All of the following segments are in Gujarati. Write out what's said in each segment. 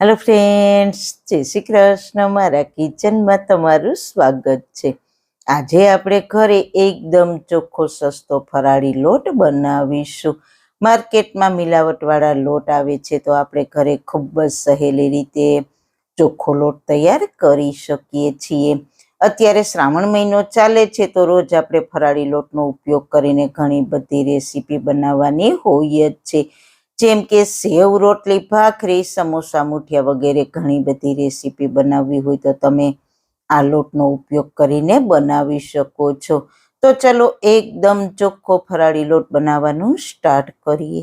હેલો ફ્રેન્ડ્સ જય શ્રી કૃષ્ણ. મારા કિચનમાં તમારું સ્વાગત છે. આજે આપણે ઘરે એકદમ ચોખ્ખો સસ્તો ફરાળી લોટ બનાવીશું. માર્કેટમાં મિલાવટવાળા લોટ આવે છે તો આપણે ઘરે ખૂબ જ સહેલી રીતે ચોખ્ખો લોટ તૈયાર કરી શકીએ છીએ. અત્યારે શ્રાવણ મહિનો ચાલે છે તો રોજ આપણે ફરાળી લોટનો ઉપયોગ કરીને ઘણી બધી રેસીપી બનાવવાની હોય જ છે. જેમ કે સેવ, રોટલી, ભાખરી, સમોસા, મુઠિયા વગેરે ઘણી બધી રેસીપી બનાવવી હોય તો તમે આ લોટનો ઉપયોગ કરીને બનાવી શકો છો. તો ચલો એકદમ ચોખ્ખો ફરાળી લોટ બનાવવાનું સ્ટાર્ટ કરીએ.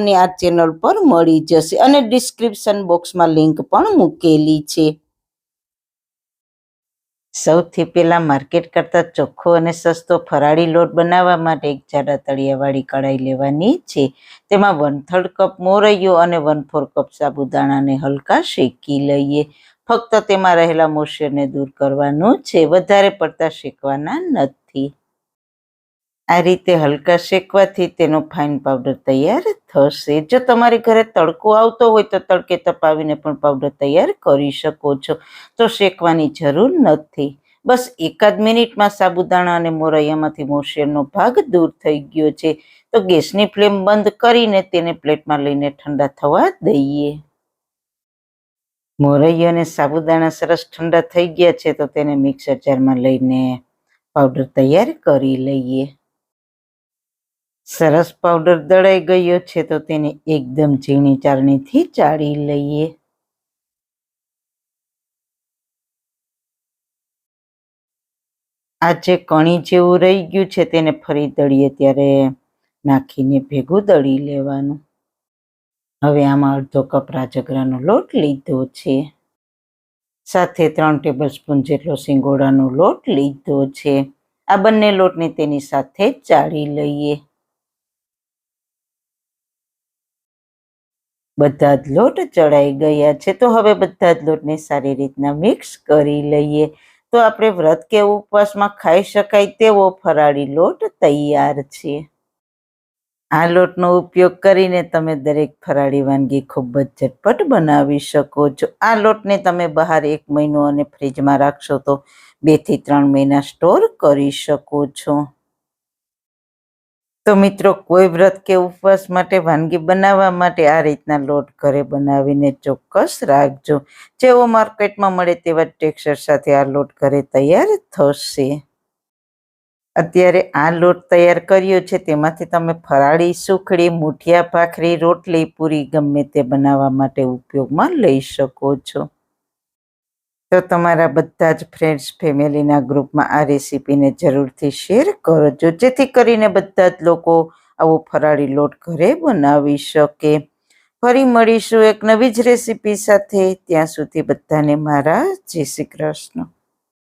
તમને આ ચેનલ પર મળી જશે અને ડિસ્ક્રિપ્શન બોક્સમાં લિંક પણ મૂકેલી છે. સૌથી પહેલા માર્કેટ કરતાં ચોખ્ખો અને સસ્તો ફરાળી લોટ બનાવવા માટે એક જાડા તળિયાવાળી કઢાઈ લેવાની છે. તેમાં વન થર્ડ કપ મોરૈયો અને વન ફોર કપ સાબુદાણાને હલકા શેકી લઈએ. ફક્ત તેમાં રહેલા મોશિયરને દૂર કરવાનું છે. વધારે પડતા શેકવાના નથી. આ રીતે હલકા શેકવાથી તેનો ફાઇન પાવડર તૈયાર થશે. જો તમારી ઘરે તડકો આવતો હોય તો તડકે તપાવીને પણ પાવડર તૈયાર કરી શકો છો. તો શેકવાની જરૂર નથી. બસ એકાદ મિનિટમાં સાબુદાણા અને મોરૈયામાંથી મોશિયરનો ભાગ દૂર થઈ ગયો છે. તો ગેસની ફ્લેમ બંધ કરીને તેને પ્લેટમાં લઈને ઠંડા થવા દઈએ. મોરૈયો અને સાબુદાણા સરસ ઠંડા થઈ ગયા છે તો તેને મિક્સર જારમાં લઈને પાવડર તૈયાર કરી લઈએ. સરસ પાવડર દળાઈ ગયો છે તો તેને એકદમ ઝીણી ચારણીથી ચાળી લઈએ. આ જે કણી જેવું રહી ગયું છે તેને ફરી દળીએ ત્યારે નાખીને ભેગું દળી લેવાનું. હવે આમાં અડધો કપ રાજગરાનો લોટ લીધો છે. સાથે ત્રણ ટેબલ સ્પૂન જેટલો સિંગોડાનો લોટ લીધો છે. આ બંને લોટને તેની સાથે ચાળી લઈએ. બધા જ લોટ ચડાઈ ગયા છે. તો હવે બધા જ લોટને સારી રીતના મિક્સ કરી લઈએ. તો આપણે વ્રત કે ઉપવાસમાં ખાઈ શકાય તેવો ફરાળી લોટ તૈયાર છે. આ લોટનો ઉપયોગ કરીને તમે દરેક ફરાળી વાનગી ખૂબ જ ઝટપટ બનાવી શકો છો. આ લોટને તમે બહાર એક મહિનો અને ફ્રીજમાં રાખશો તો બેથી ત્રણ મહિના સ્ટોર કરી શકો છો. તો મિત્રો, કોઈ વ્રત કે ઉપવાસ માટે વાનગી બનાવવા માટે આ રીતના લોટ ઘરે બનાવીને ચોક્કસ રાખજો. જેવો માર્કેટમાં મળે તેવા ટેક્સચર સાથે આ લોટ ઘરે તૈયાર થશે. અત્યારે આ લોટ તૈયાર કર્યો છે, તેમાંથી તમે ફરાળી, સુખડી, મુઠિયા, ભાખરી, રોટલી પૂરી ગમે તે બનાવવા માટે ઉપયોગમાં લઈ શકો છો. તો તમારા બધા જ ફ્રેન્ડ્સ ફેમિલીના ગ્રુપમાં આ રેસીપીને જરૂરથી શેર કરજો જેથી કરીને બધા જ લોકો આવો ફરાળી લોટ ઘરે બનાવી શકે. ફરી મળીશું એક નવી જ રેસીપી સાથે. ત્યાં સુધી બધાને મારા જય શ્રી કૃષ્ણ.